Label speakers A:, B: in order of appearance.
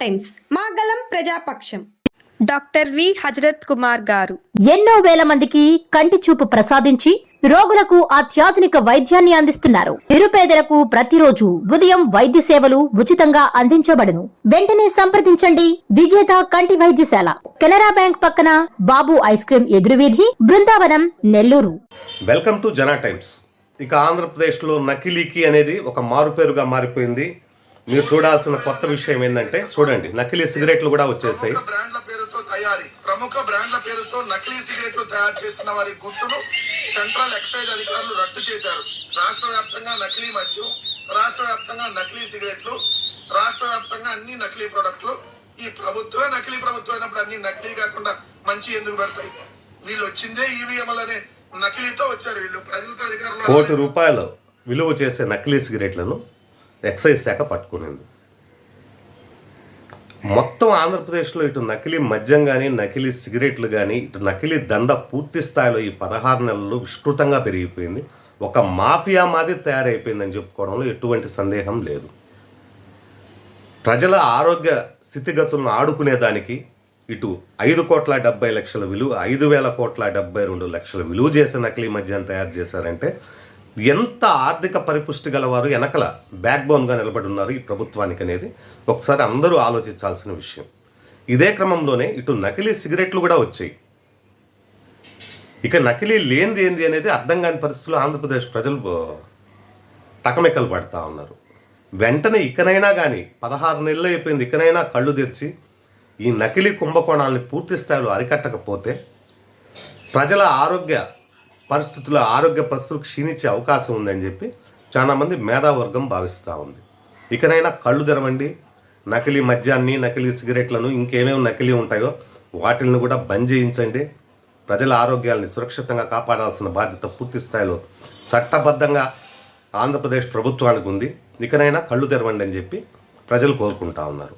A: Times మా గలం ప్రజాపక్షం. Doctor V Hazrat Kumar garu.
B: ఎన్నో వేల మందికి కంటి చూపు ప్రసాదించి రోగులకు అత్యాధునిక వైద్యాన్ని అందిస్తున్నారు. నిరుపేదలకు ప్రతిరోజు ఉదయం వైద్య సేవలు ఉచితంగా అందించబడును. వెంటనే సంప్రదించండి. విజేత కంటి వైద్యశాల. కెనరా బ్యాంక్ పక్కన Babu ice cream ఎదురువీధి Brindavanam Nellore.
C: Welcome to Jana times. ఇక ఆంధ్రప్రదేశ్లో నకిలీకి అనేది ఒక మారుపేరుగా మారిపోయింది. మీరు చూడాల్సిన కొత్త విషయం ఏంటంటే చూడండి నకిలీ సిగరెట్లు కూడా వచ్చేసాయి.
D: బ్రాండ్ల పేరుతో తయారీ ప్రముఖ బ్రాండ్ల పేరుతో నకిలీ సిగరెట్లు తయారు చేస్తున్న వారి గుట్టును సెంట్రల్ ఎక్సైజ్ అధికారులు రద్దు చేశారు. రాష్ట్ర వ్యాప్తంగా నకిలీ మద్యం రాష్ట్ర వ్యాప్తంగా నకిలీ సిగరెట్లు రాష్ట్ర వ్యాప్తంగా అన్ని నకిలీ ప్రొడక్ట్లు. ఈ ప్రభుత్వమే నకిలీ ప్రభుత్వం అయినప్పుడు అన్ని నకిలీ కాకుండా మంచి ఎందుకు పెడతాయి? వీళ్ళు వచ్చిందే ఈవీఎంలు అనే నకిలీతో వచ్చారు వీళ్ళు. ప్రజలతో అధికారులు
C: కోటి రూపాయలు విలువ చేసే నకిలీ సిగరెట్లను ఎక్సైజ్ శాఖ పట్టుకునింది. మొత్తం ఆంధ్రప్రదేశ్లో ఇటు నకిలీ మద్యం కానీ నకిలీ సిగరెట్లు కానీ ఇటు నకిలీ దంద పూర్తి స్థాయిలో ఈ పదహారు నెలల్లో విస్తృతంగా పెరిగిపోయింది. ఒక మాఫియా మాదిరి తయారైపోయిందని చెప్పుకోవడంలో ఎటువంటి సందేహం లేదు. ప్రజల ఆరోగ్య స్థితిగతులను ఆడుకునేదానికి ఇటు ఐదు కోట్ల డెబ్బై లక్షల విలువ ఐదు వేల కోట్ల డెబ్బై రెండు లక్షల విలువ చేసే నకిలీ మద్యం తయారు చేశారంటే ఎంత ఆర్థిక పరిపుష్టి గలవారు వెనకల బ్యాక్ బోన్గా నిలబడి ఉన్నారు ఈ ప్రభుత్వానికి అనేది? ఒకసారి అందరూ ఆలోచించాల్సిన విషయం. ఇదే క్రమంలోనే ఇటు నకిలీ సిగరెట్లు కూడా వచ్చాయి. ఇక నకిలీ లేనిది ఏంది అనేది అర్థం కాని పరిస్థితుల్లో ఆంధ్రప్రదేశ్ ప్రజలు తకమెకలు పడతా ఉన్నారు. వెంటనే ఇకనైనా కానీ పదహారు నెలలు అయిపోయింది ఇకనైనా కళ్ళు తెరిచి ఈ నకిలీ కుంభకోణాలని పూర్తి స్థాయిలో అరికట్టకపోతే ప్రజల ఆరోగ్య పరిస్థితుల్లో ఆరోగ్య పరిస్థితులు క్షీణించే అవకాశం ఉందని చెప్పి చాలామంది మేధావర్గం భావిస్తూ ఉంది. ఇకనైనా కళ్ళు తెరవండి నకిలీ మద్యాన్ని నకిలీ సిగరెట్లను ఇంకేమేమి నకిలీ ఉంటాయో వాటిని కూడా బంద్ చేయించండి. ప్రజల ఆరోగ్యాల్ని సురక్షితంగా కాపాడాల్సిన బాధ్యత పూర్తి స్థాయిలో చట్టబద్ధంగా ఆంధ్రప్రదేశ్ ప్రభుత్వానికి ఉంది. ఇకనైనా కళ్ళు తెరవండి అని చెప్పి ప్రజలు కోరుకుంటా ఉన్నారు.